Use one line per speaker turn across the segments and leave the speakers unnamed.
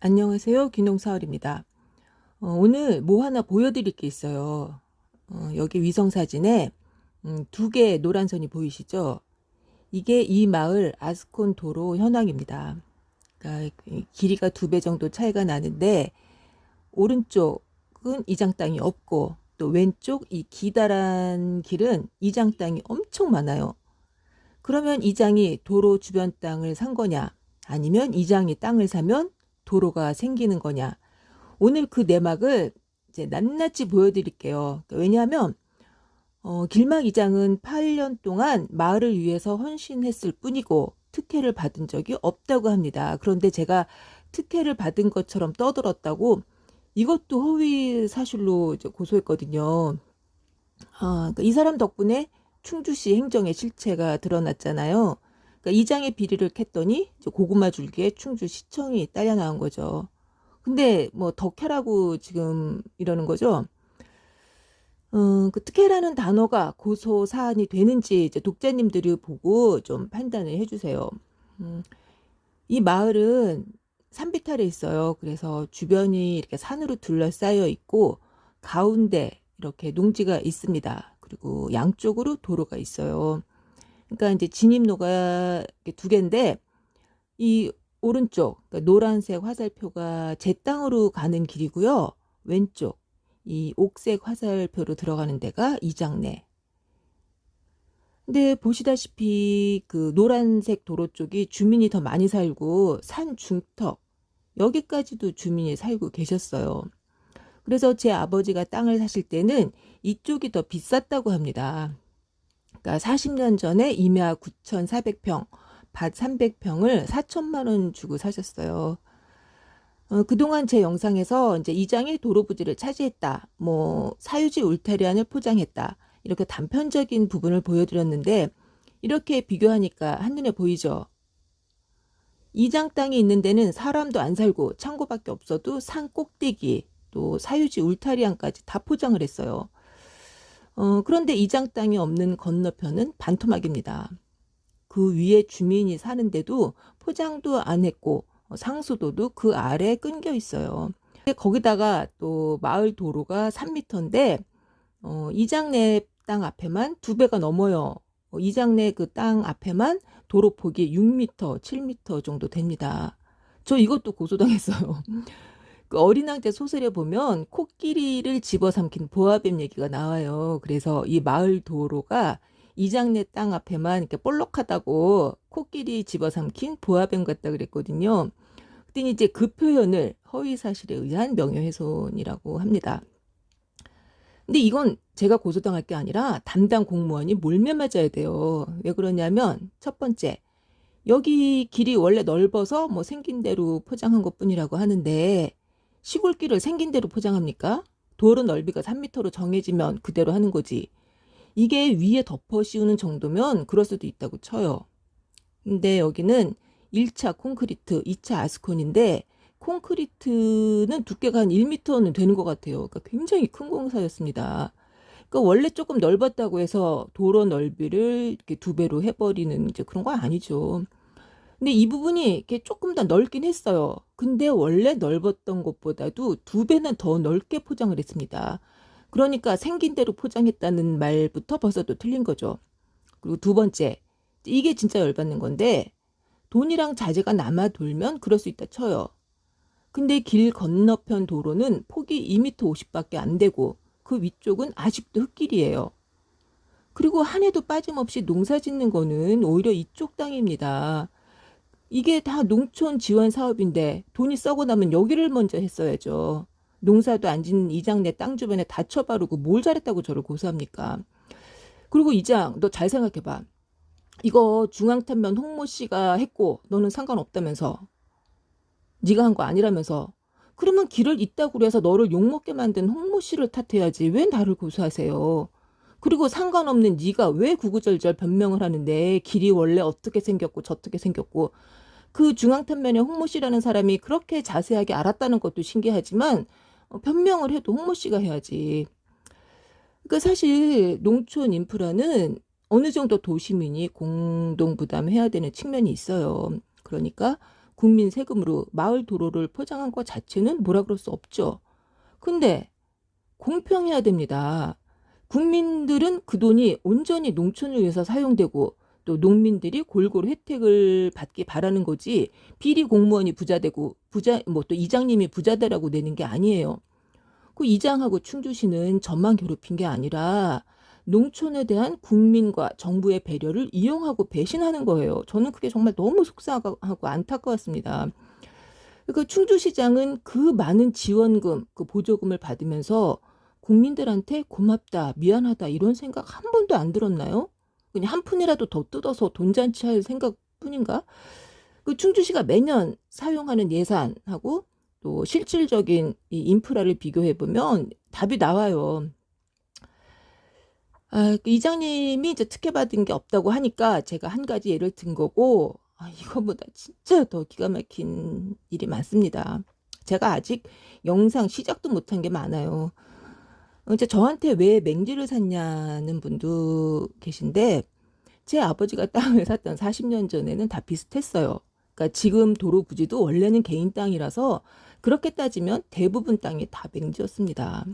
안녕하세요. 귀농사월입니다. 어, 오늘 뭐 하나 보여드릴 게 있어요. 어, 여기 위성사진에 음, 두 개의 노란 선이 보이시죠? 이게 이 마을 아스콘 도로 현황입니다. 그러니까 이 길이가 두 배 정도 차이가 나는데 오른쪽은 이장 땅이 없고 또 왼쪽 이 기다란 길은 이장 땅이 엄청 많아요. 그러면 이장이 도로 주변 땅을 산 거냐? 아니면 이장이 땅을 사면 도로가 생기는 거냐. 오늘 그 내막을 이제 낱낱이 보여드릴게요. 그러니까 왜냐하면 어, 길막 이장은 8년 동안 마을을 위해서 헌신했을 뿐이고 특혜를 받은 적이 없다고 합니다. 그런데 제가 특혜를 받은 것처럼 떠들었다고 이것도 허위 사실로 고소했거든요. 아, 그러니까 이 사람 덕분에 충주시 행정의 실체가 드러났잖아요. 그러니까 이장의 비리를 캤더니 고구마 줄기에 충주 시청이 딸려 나온 거죠. 근데 뭐 덕혜라고 지금 이러는 거죠. 어, 그 특혜라는 단어가 고소 사안이 되는지 이제 독자님들이 보고 좀 판단을 해주세요. 음, 이 마을은 산비탈에 있어요. 그래서 주변이 이렇게 산으로 둘러싸여 있고 가운데 이렇게 농지가 있습니다. 그리고 양쪽으로 도로가 있어요. 그러니까 이제 진입로가 두 개인데 이 오른쪽 그러니까 노란색 화살표가 제 땅으로 가는 길이고요. 왼쪽 이 옥색 화살표로 들어가는 데가 이장내. 근데 보시다시피 그 노란색 도로 쪽이 주민이 더 많이 살고 산 중턱 여기까지도 주민이 살고 계셨어요. 그래서 제 아버지가 땅을 사실 때는 이쪽이 더 비쌌다고 합니다. 그러니까 40년 전에 임야 9,400평, 밭 300평을 4천만 원 주고 사셨어요. 어, 그동안 제 영상에서 이제 이장이 도로 부지를 차지했다, 뭐 사유지 울타리안을 포장했다 이렇게 단편적인 부분을 보여드렸는데 이렇게 비교하니까 한눈에 보이죠. 이장 땅이 있는 데는 사람도 안 살고 창고밖에 없어도 산 꼭대기 또 사유지 울타리안까지 다 포장을 했어요. 어, 그런데 이장 땅이 없는 건너편은 반토막입니다. 그 위에 주민이 사는데도 포장도 안 했고 어, 상수도도 그 아래에 끊겨 있어요. 거기다가 또 마을 도로가 3미터인데 어, 이장내 땅 앞에만 두 배가 넘어요. 어, 이장내 그 땅 앞에만 도로 폭이 6미터, 7미터 정도 됩니다. 저 이것도 고소당했어요. 그 어린왕자 소설에 보면 코끼리를 집어삼킨 보아뱀 얘기가 나와요. 그래서 이 마을 도로가 이장내 땅 앞에만 이렇게 볼록하다고 코끼리 집어삼킨 보아뱀 같다 그랬거든요. 그랬더니 이제 그 표현을 허위 사실에 의한 명예훼손이라고 합니다. 근데 이건 제가 고소당할 게 아니라 담당 공무원이 몰매 맞아야 돼요. 왜 그러냐면 첫 번째 여기 길이 원래 넓어서 뭐 생긴 대로 포장한 것 뿐이라고 하는데 시골길을 생긴 대로 포장합니까? 도로 넓이가 3m로 정해지면 그대로 하는 거지. 이게 위에 덮어 씌우는 정도면 그럴 수도 있다고 쳐요. 근데 여기는 1차 콘크리트, 2차 아스콘인데 콘크리트는 두께가 한 1m는 되는 것 같아요. 그러니까 굉장히 큰 공사였습니다. 그러니까 원래 조금 넓었다고 해서 도로 넓이를 이렇게 두 배로 해버리는 이제 그런 거 아니죠. 근데 이 부분이 이렇게 조금 더 넓긴 했어요. 근데 원래 넓었던 것보다도 두 배는 더 넓게 포장을 했습니다. 그러니까 생긴 대로 포장했다는 말부터 벌써 또 틀린 거죠. 그리고 두 번째, 이게 진짜 열받는 건데 돈이랑 자재가 남아 돌면 그럴 수 있다 쳐요. 근데 길 건너편 도로는 폭이 2m 50밖에 안 되고 그 위쪽은 아직도 흙길이에요. 그리고 한 해도 빠짐없이 농사 짓는 거는 오히려 이쪽 땅입니다. 이게 다 농촌 지원 사업인데 돈이 썩어 나면 여기를 먼저 했어야죠. 농사도 안 짓는 이장 내 땅 주변에 다 쳐바르고 뭘 잘했다고 저를 고소합니까? 그리고 이장 너 잘 생각해봐. 이거 중앙탄면 홍모 씨가 했고 너는 상관없다면서 네가 한 거 아니라면서 그러면 길을 있다고 그래서 너를 욕먹게 만든 홍모 씨를 탓해야지 왜 나를 고소하세요? 그리고 상관없는 네가 왜 구구절절 변명을 하는데 길이 원래 어떻게 생겼고 저떻게 생겼고 그 중앙탄면에 홍모 씨라는 사람이 그렇게 자세하게 알았다는 것도 신기하지만 어, 변명을 해도 홍모 씨가 해야지. 그러니까 사실 농촌 인프라는 어느 정도 도시민이 공동 부담해야 되는 측면이 있어요. 그러니까 국민 세금으로 마을 도로를 포장한 것 자체는 뭐라 그럴 수 없죠. 근데 공평해야 됩니다. 국민들은 그 돈이 온전히 농촌을 위해서 사용되고 또 농민들이 골고루 혜택을 받기 바라는 거지 비리 공무원이 부자되고 부자 뭐 또 이장님이 부자되라고 내는 게 아니에요. 그 이장하고 충주시는 저만 괴롭힌 게 아니라 농촌에 대한 국민과 정부의 배려를 이용하고 배신하는 거예요. 저는 그게 정말 너무 속상하고 안타까웠습니다. 그 충주시장은 그 많은 지원금, 그 보조금을 받으면서 국민들한테 고맙다, 미안하다 이런 생각 한 번도 안 들었나요? 그냥 한 푼이라도 더 뜯어서 돈잔치 할 생각 뿐인가? 그 충주시가 매년 사용하는 예산하고 또 실질적인 이 인프라를 비교해 보면 답이 나와요. 아, 그 이장님이 이제 특혜 받은 게 없다고 하니까 제가 한 가지 예를 든 거고 아, 이거보다 진짜 더 기가 막힌 일이 많습니다. 제가 아직 영상 시작도 못한 게 많아요. 이제 저한테 왜 맹지를 샀냐는 분도 계신데 제 아버지가 땅을 샀던 40년 전에는 다 비슷했어요. 그러니까 지금 도로 부지도 원래는 개인 땅이라서 그렇게 따지면 대부분 땅이 다 맹지였습니다.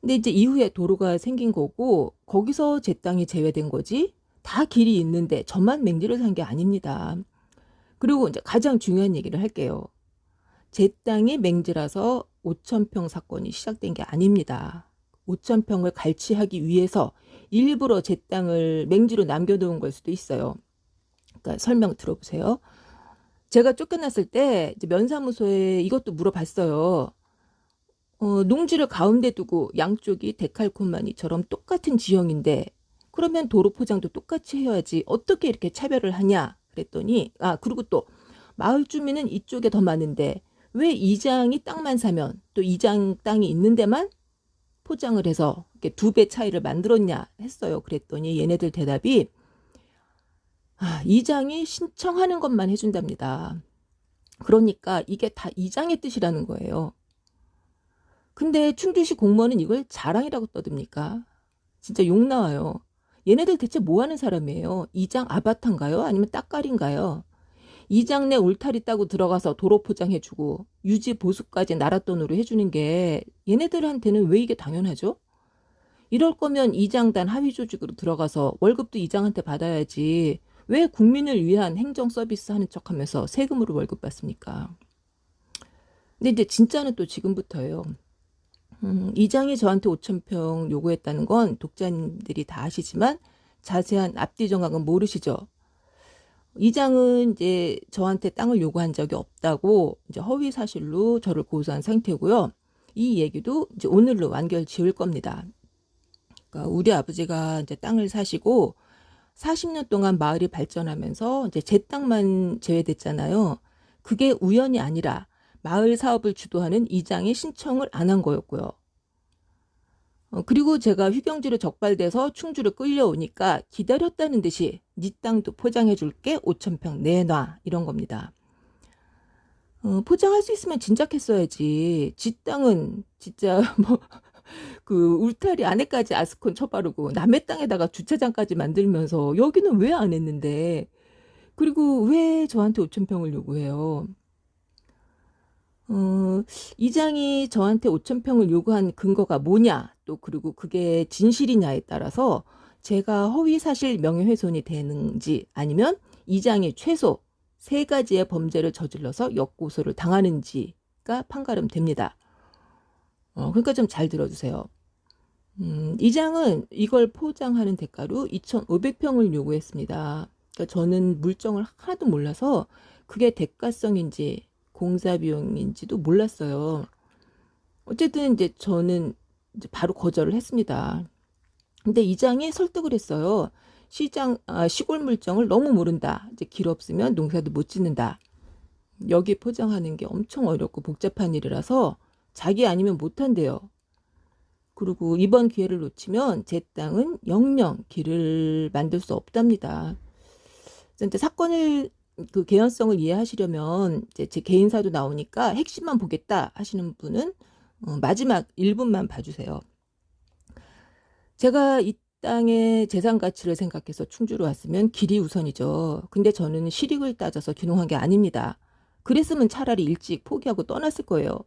근데 이제 이후에 도로가 생긴 거고 거기서 제 땅이 제외된 거지 다 길이 있는데 저만 맹지를 산 게 아닙니다. 그리고 이제 가장 중요한 얘기를 할게요. 제 땅이 맹지라서 5천평 사건이 시작된 게 아닙니다. 5천평을 갈취하기 위해서 일부러 제 땅을 맹지로 남겨놓은 걸 수도 있어요. 그러니까 설명 들어보세요. 제가 쫓겨났을 때 면사무소에 이것도 물어봤어요. 어, 농지를 가운데 두고 양쪽이 데칼코마니처럼 똑같은 지형인데 그러면 도로 포장도 똑같이 해야지 어떻게 이렇게 차별을 하냐 그랬더니 아 그리고 또 마을 주민은 이쪽에 더 많은데 왜 이장이 땅만 사면 또 이장 땅이 있는 데만 포장을 해서 두배 차이를 만들었냐 했어요. 그랬더니 얘네들 대답이 아, 이장이 신청하는 것만 해준답니다. 그러니까 이게 다 이장의 뜻이라는 거예요. 근데 충주시 공무원은 이걸 자랑이라고 떠듭니까? 진짜 욕 나와요. 얘네들 대체 뭐 하는 사람이에요? 이장 아바타인가요? 아니면 딱깔인가요? 이장 내 울타리 따고 들어가서 도로 포장해주고 유지 보수까지 나랏돈으로 해주는 게 얘네들한테는 왜 이게 당연하죠? 이럴 거면 이장단 하위 조직으로 들어가서 월급도 이장한테 받아야지 왜 국민을 위한 행정 서비스 하는 척 하면서 세금으로 월급 받습니까? 근데 이제 진짜는 또 지금부터예요. 음, 이장이 저한테 5천평 요구했다는 건 독자님들이 다 아시지만 자세한 앞뒤 정확은 모르시죠? 이장은 이제 저한테 땅을 요구한 적이 없다고 이제 허위 사실로 저를 고소한 상태고요. 이 얘기도 이제 오늘로 완결 지을 겁니다. 그러니까 우리 아버지가 이제 땅을 사시고 40년 동안 마을이 발전하면서 이제 제 땅만 제외됐잖아요. 그게 우연이 아니라 마을 사업을 주도하는 이장이 신청을 안 한 거였고요. 어, 그리고 제가 휘경지로 적발돼서 충주를 끌려오니까 기다렸다는 듯이 네 땅도 포장해 줄게 5천평 내놔 이런 겁니다. 어, 포장할 수 있으면 진작했어야지. 지 땅은 진짜 뭐 그 울타리 안에까지 아스콘 쳐바르고 남의 땅에다가 주차장까지 만들면서 여기는 왜 안 했는데 그리고 왜 저한테 5천평을 요구해요? 어, 이장이 저한테 5천 평을 요구한 근거가 뭐냐, 또 그리고 그게 진실이냐에 따라서 제가 허위 사실 명예훼손이 되는지 아니면 이장이 최소 세 가지의 범죄를 저질러서 역고소를 당하는지가 판가름 됩니다. 어, 그러니까 좀 잘 들어주세요. 음, 이장은 이걸 포장하는 대가로 2,500평을 요구했습니다. 그러니까 저는 물정을 하나도 몰라서 그게 대가성인지 공사 비용인지도 몰랐어요. 어쨌든 이제 저는 이제 바로 거절을 했습니다. 근데 이장이 설득을 했어요. 시장 아, 시골 물정을 너무 모른다. 이제 길 없으면 농사도 못 짓는다. 여기 포장하는 게 엄청 어렵고 복잡한 일이라서 자기 아니면 못 한대요. 그리고 이번 기회를 놓치면 제 땅은 영영 길을 만들 수 없답니다. 이제 사건을 그 개연성을 이해하시려면 이제 제 개인사도 나오니까 핵심만 보겠다 하시는 분은 어, 마지막 1분만 봐주세요. 제가 이 땅의 재산 가치를 생각해서 충주로 왔으면 길이 우선이죠. 근데 저는 실익을 따져서 귀농한 게 아닙니다. 그랬으면 차라리 일찍 포기하고 떠났을 거예요.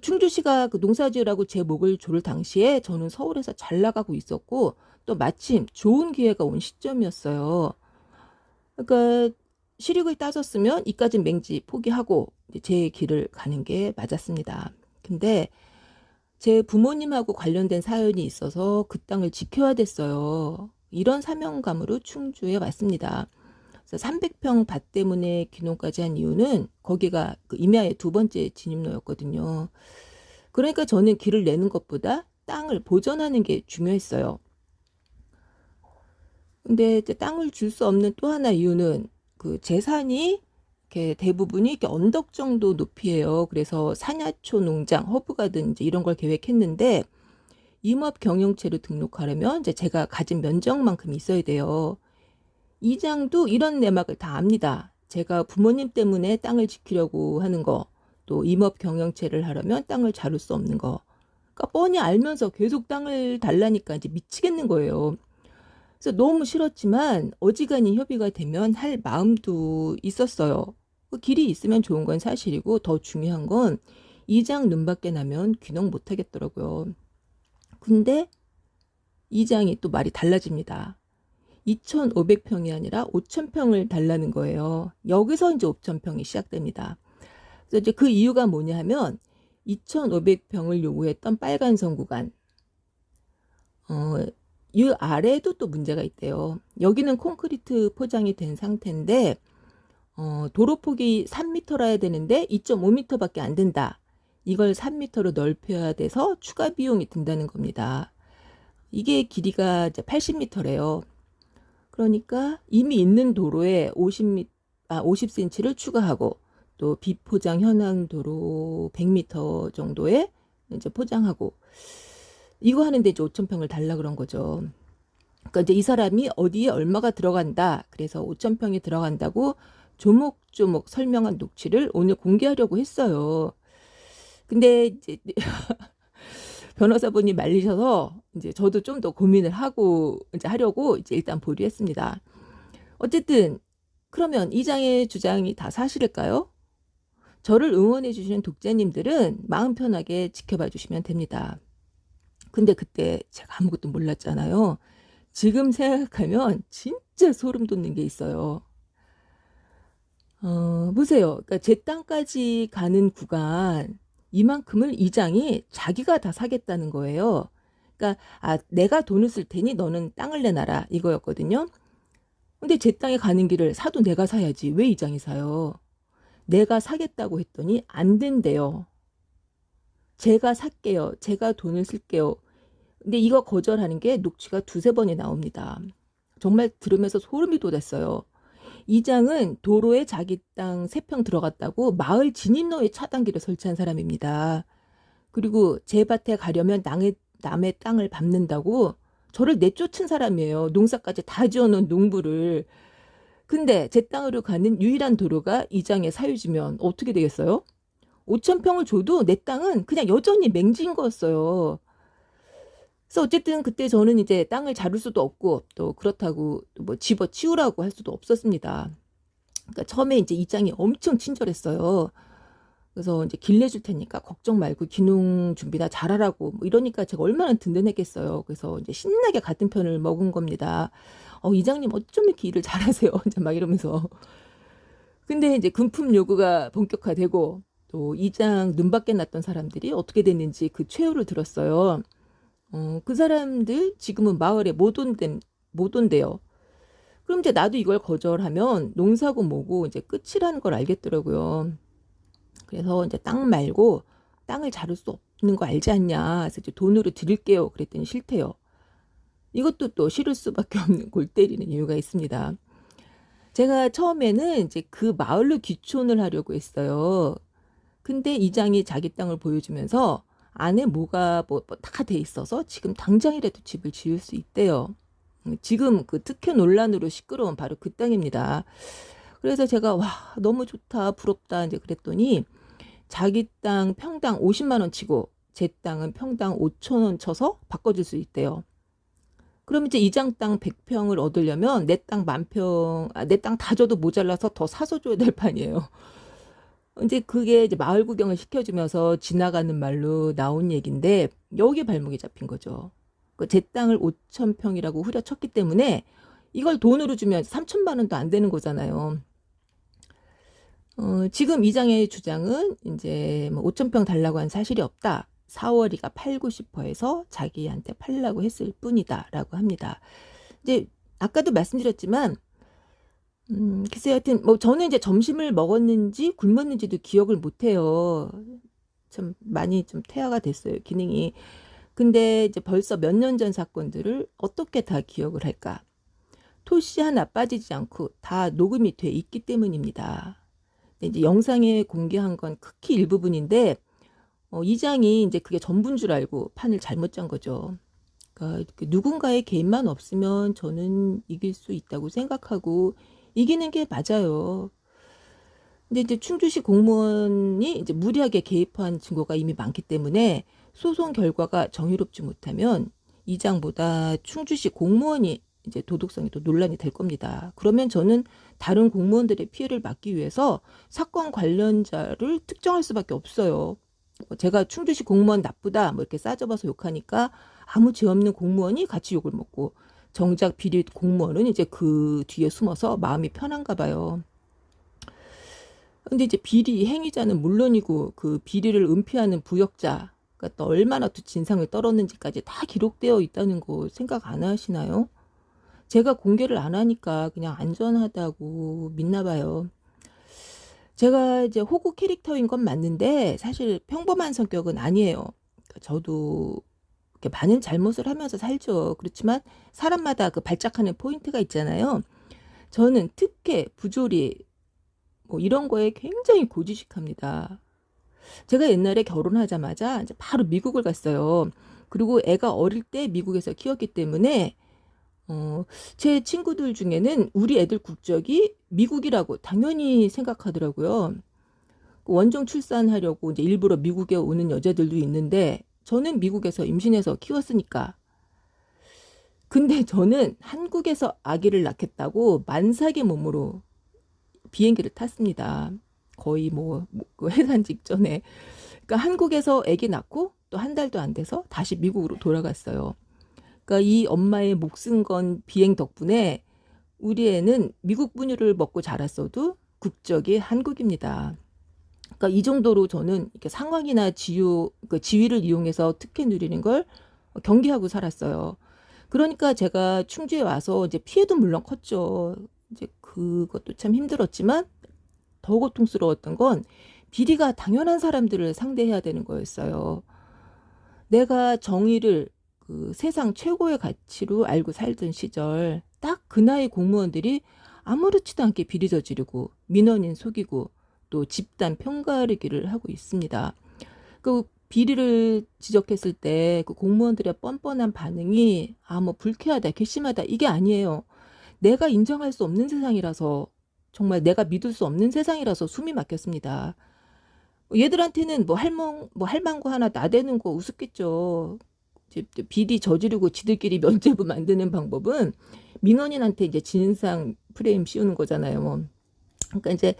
충주시가 그 농사지으라고 제 목을 조를 당시에 저는 서울에서 잘 나가고 있었고 또 마침 좋은 기회가 온 시점이었어요. 그러니까 실익을 따졌으면 이까진 맹지 포기하고 제 길을 가는 게 맞았습니다. 근데 제 부모님하고 관련된 사연이 있어서 그 땅을 지켜야 됐어요. 이런 사명감으로 충주에 왔습니다. 그래서 300평 밭 때문에 귀농까지 한 이유는 거기가 그 임야의 두 번째 진입로였거든요. 그러니까 저는 길을 내는 것보다 땅을 보존하는 게 중요했어요. 근데 땅을 줄 수 없는 또 하나 이유는 그 재산이 이렇게 대부분이 이렇게 언덕 정도 높이에요. 그래서 산야초 농장, 허브가든 이제 이런 걸 계획했는데 임업 경영체로 등록하려면 이제 제가 가진 면적만큼 있어야 돼요. 이장도 이런 내막을 다 압니다. 제가 부모님 때문에 땅을 지키려고 하는 거, 또 임업 경영체를 하려면 땅을 자를 수 없는 거. 그러니까 뻔히 알면서 계속 땅을 달라니까 이제 미치겠는 거예요. 그래서 너무 싫었지만 어지간히 협의가 되면 할 마음도 있었어요. 그 길이 있으면 좋은 건 사실이고 더 중요한 건 이장 눈밖에 나면 귀농 못 하겠더라고요. 근데 이장이 또 말이 달라집니다. 2,500평이 아니라 5,000평을 달라는 거예요. 여기서 이제 5,000평이 시작됩니다. 그래서 이제 그 이유가 뭐냐 하면 2,500평을 요구했던 빨간선 구간, 어, 이 아래에도 또 문제가 있대요. 여기는 콘크리트 포장이 된 상태인데, 어, 도로 폭이 3m라야 되는데 2.5m밖에 안 된다. 이걸 3m로 넓혀야 돼서 추가 비용이 든다는 겁니다. 이게 길이가 이제 80m래요. 그러니까 이미 있는 도로에 50m, 아, 50cm를 추가하고 또 비포장 현황 도로 100m 정도에 이제 포장하고 이거 하는데 이제 5천 평을 달라 그런 거죠. 그러니까 이제 이 사람이 어디에 얼마가 들어간다. 그래서 5천 평이 들어간다고 조목조목 설명한 녹취를 오늘 공개하려고 했어요. 근데 이제 변호사분이 말리셔서 이제 저도 좀 더 고민을 하고 이제 하려고 이제 일단 보류했습니다. 어쨌든 그러면 이장의 주장이 다 사실일까요? 저를 응원해 주시는 독자님들은 마음 편하게 지켜봐 주시면 됩니다. 근데 그때 제가 아무것도 몰랐잖아요. 지금 생각하면 진짜 소름 돋는 게 있어요. 어, 보세요. 그러니까 제 땅까지 가는 구간, 이만큼을 이장이 자기가 다 사겠다는 거예요. 그러니까, 아, 내가 돈을 쓸 테니 너는 땅을 내놔라. 이거였거든요. 근데 제 땅에 가는 길을 사도 내가 사야지. 왜 이장이 사요? 내가 사겠다고 했더니 안 된대요. 제가 살게요. 제가 돈을 쓸게요. 근데 이거 거절하는 게 녹취가 두세 번이 나옵니다. 정말 들으면서 소름이 돋았어요. 이장은 도로에 자기 땅 세 평 들어갔다고 마을 진입로에 차단기를 설치한 사람입니다. 그리고 제 밭에 가려면 남의, 남의 땅을 밟는다고 저를 내쫓은 사람이에요. 농사까지 다 지어놓은 농부를. 근데 제 땅으로 가는 유일한 도로가 이장의 사유지면 어떻게 되겠어요? 5천 평을 줘도 내 땅은 그냥 여전히 맹지인 거였어요. 그래서 어쨌든 그때 저는 이제 땅을 자를 수도 없고 또 그렇다고 뭐 집어 치우라고 할 수도 없었습니다. 그러니까 처음에 이제 이장이 엄청 친절했어요. 그래서 이제 길 내줄 테니까 걱정 말고 기농 준비나 잘하라고 뭐 이러니까 제가 얼마나 든든했겠어요. 그래서 이제 신나게 같은 편을 먹은 겁니다. 어, 이장님 어쩜 이렇게 일을 잘하세요? 이제 막 이러면서. 근데 이제 금품 요구가 본격화되고 또 이장 눈밖에 났던 사람들이 어떻게 됐는지 그 최후를 들었어요. 어, 그 사람들 지금은 마을에 못 온대, 못 온대요. 그럼 이제 나도 이걸 거절하면 농사고 뭐고 이제 끝이라는 걸 알겠더라고요. 그래서 이제 땅 말고 땅을 자를 수 없는 거 알지 않냐. 그래서 이제 돈으로 드릴게요. 그랬더니 싫대요. 이것도 또 싫을 수밖에 없는 골 때리는 이유가 있습니다. 제가 처음에는 이제 그 마을로 귀촌을 하려고 했어요. 근데 이장이 자기 땅을 보여주면서 안에 뭐가 뭐 다 돼 있어서 지금 당장이라도 집을 지을 수 있대요. 지금 그 특혜 논란으로 시끄러운 바로 그 땅입니다. 그래서 제가 와 너무 좋다 부럽다 이제 그랬더니 자기 땅 평당 50만 원 치고 제 땅은 평당 5천 원 쳐서 바꿔줄 수 있대요. 그럼 이제 이장 땅 100평을 얻으려면 내 땅 만평, 아, 내 땅 다 줘도 모자라서 더 사서 줘야 될 판이에요. 이제 그게 이제 마을 구경을 시켜주면서 지나가는 말로 나온 얘기인데 여기에 발목이 잡힌 거죠. 그제 땅을 5천 평이라고 후려쳤기 때문에 이걸 돈으로 주면 3천만 원도 안 되는 거잖아요. 어, 지금 이장의 주장은 이제 뭐 5천 평 달라고 한 사실이 없다. 4월이가 팔고 싶어 해서 자기한테 팔라고 했을 뿐이다 라고 합니다. 이제 아까도 말씀드렸지만 음, 글쎄 하여튼 뭐 저는 이제 점심을 먹었는지 굶었는지도 기억을 못 해요. 참 많이 좀 퇴화가 됐어요, 기능이. 근데 이제 벌써 몇 년 전 사건들을 어떻게 다 기억을 할까? 토시 하나 빠지지 않고 다 녹음이 돼 있기 때문입니다. 근데 이제 영상에 공개한 건 극히 일부분인데 어, 이장이 이제 그게 전부인 줄 알고 판을 잘못 짠 거죠. 그러니까 그 누군가의 개인만 없으면 저는 이길 수 있다고 생각하고 이기는 게 맞아요. 근데 이제 충주시 공무원이 이제 무리하게 개입한 증거가 이미 많기 때문에 소송 결과가 정의롭지 못하면 이장보다 충주시 공무원이 이제 도덕성이 더 논란이 될 겁니다. 그러면 저는 다른 공무원들의 피해를 막기 위해서 사건 관련자를 특정할 수밖에 없어요. 뭐 제가 충주시 공무원 나쁘다 뭐 이렇게 싸잡아서 욕하니까 아무 죄 없는 공무원이 같이 욕을 먹고 정작 비리 공무원은 이제 그 뒤에 숨어서 마음이 편한가 봐요. 근데 이제 비리 행위자는 물론이고 그 비리를 은폐하는 부역자가 또 얼마나 또 진상을 떨었는지까지 다 기록되어 있다는 거 생각 안 하시나요? 제가 공개를 안 하니까 그냥 안전하다고 믿나 봐요. 제가 이제 호구 캐릭터인 건 맞는데 사실 평범한 성격은 아니에요. 그러니까 저도 이렇게 많은 잘못을 하면서 살죠. 그렇지만 사람마다 그 발작하는 포인트가 있잖아요. 저는 특혜, 부조리 뭐 이런 거에 굉장히 고지식합니다. 제가 옛날에 결혼하자마자 이제 바로 미국을 갔어요. 그리고 애가 어릴 때 미국에서 키웠기 때문에 어, 제 친구들 중에는 우리 애들 국적이 미국이라고 당연히 생각하더라고요. 그 원정 출산하려고 이제 일부러 미국에 오는 여자들도 있는데 저는 미국에서 임신해서 키웠으니까. 근데 저는 한국에서 아기를 낳겠다고 만삭의 몸으로 비행기를 탔습니다. 거의 뭐, 뭐그 해산 직전에. 그러니까 한국에서 아기 낳고 또 한 달도 안 돼서 다시 미국으로 돌아갔어요. 그러니까 이 엄마의 목숨 건 비행 덕분에 우리 애는 미국 분유를 먹고 자랐어도 국적이 한국입니다. 그러니까 이 정도로 저는 이렇게 상황이나 지유, 그 지위를 이용해서 특혜 누리는 걸 경계하고 살았어요. 그러니까 제가 충주에 와서 이제 피해도 물론 컸죠. 이제 그것도 참 힘들었지만 더 고통스러웠던 건 비리가 당연한 사람들을 상대해야 되는 거였어요. 내가 정의를 그 세상 최고의 가치로 알고 살던 시절 딱 그 나이 공무원들이 아무렇지도 않게 비리 저지르고 민원인 속이고 또 집단 평가르기를 하고 있습니다. 그 비리를 지적했을 때 그 공무원들의 뻔뻔한 반응이 아 뭐 불쾌하다 괘씸하다 이게 아니에요. 내가 인정할 수 없는 세상이라서 정말 내가 믿을 수 없는 세상이라서 숨이 막혔습니다. 얘들한테는 뭐 할망 뭐 할망구 하나 나대는 거 우습겠죠. 비리 저지르고 지들끼리 면죄부 만드는 방법은 민원인한테 이제 진상 프레임 씌우는 거잖아요. 뭐. 그러니까 이제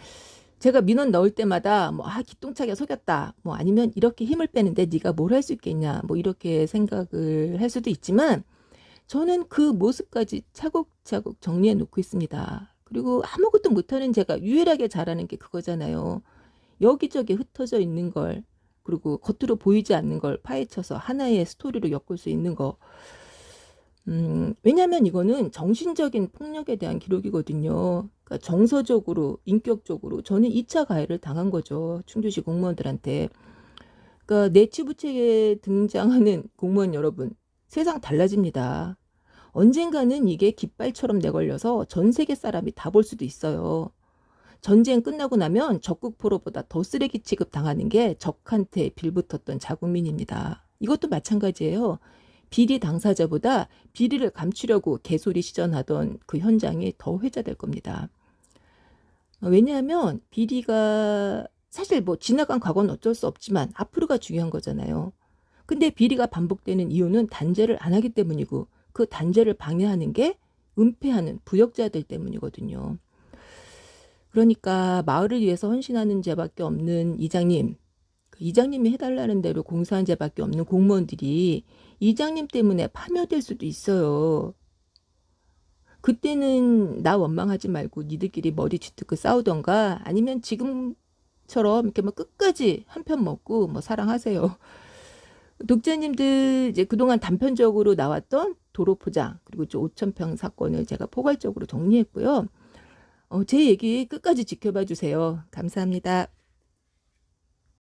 제가 민원 넣을 때마다 뭐 아 기똥차게 속였다 뭐 아니면 이렇게 힘을 빼는데 네가 뭘 할 수 있겠냐 뭐 이렇게 생각을 할 수도 있지만 저는 그 모습까지 차곡차곡 정리해 놓고 있습니다. 그리고 아무것도 못하는 제가 유일하게 잘하는 게 그거잖아요. 여기저기 흩어져 있는 걸 그리고 겉으로 보이지 않는 걸 파헤쳐서 하나의 스토리로 엮을 수 있는 거. 음, 왜냐면 이거는 정신적인 폭력에 대한 기록이거든요. 그러니까 정서적으로, 인격적으로 저는 2차 가해를 당한 거죠. 충주시 공무원들한테. 그러니까 내치부책에 등장하는 공무원 여러분, 세상 달라집니다. 언젠가는 이게 깃발처럼 내걸려서 전 세계 사람이 다 볼 수도 있어요. 전쟁 끝나고 나면 적국 포로보다 더 쓰레기 취급 당하는 게 적한테 빌붙었던 자국민입니다. 이것도 마찬가지예요. 비리 당사자보다 비리를 감추려고 개소리 시전하던 그 현장이 더 회자될 겁니다. 왜냐하면 비리가 사실 뭐 지나간 과거는 어쩔 수 없지만 앞으로가 중요한 거잖아요. 근데 비리가 반복되는 이유는 단죄를 안 하기 때문이고 그 단죄를 방해하는 게 은폐하는 부역자들 때문이거든요. 그러니까 마을을 위해서 헌신하는 죄밖에 없는 이장님, 그 이장님이 해달라는 대로 공사한 죄밖에 없는 공무원들이 이장님 때문에 파멸될 수도 있어요. 그때는 나 원망하지 말고 니들끼리 머리 쥐뜯고 싸우던가 아니면 지금처럼 이렇게 뭐 끝까지 한 편 먹고 뭐 사랑하세요. 독자님들 이제 그동안 단편적으로 나왔던 도로 포장 그리고 5천평 사건을 제가 포괄적으로 정리했고요. 어, 제 얘기 끝까지 지켜봐 주세요. 감사합니다.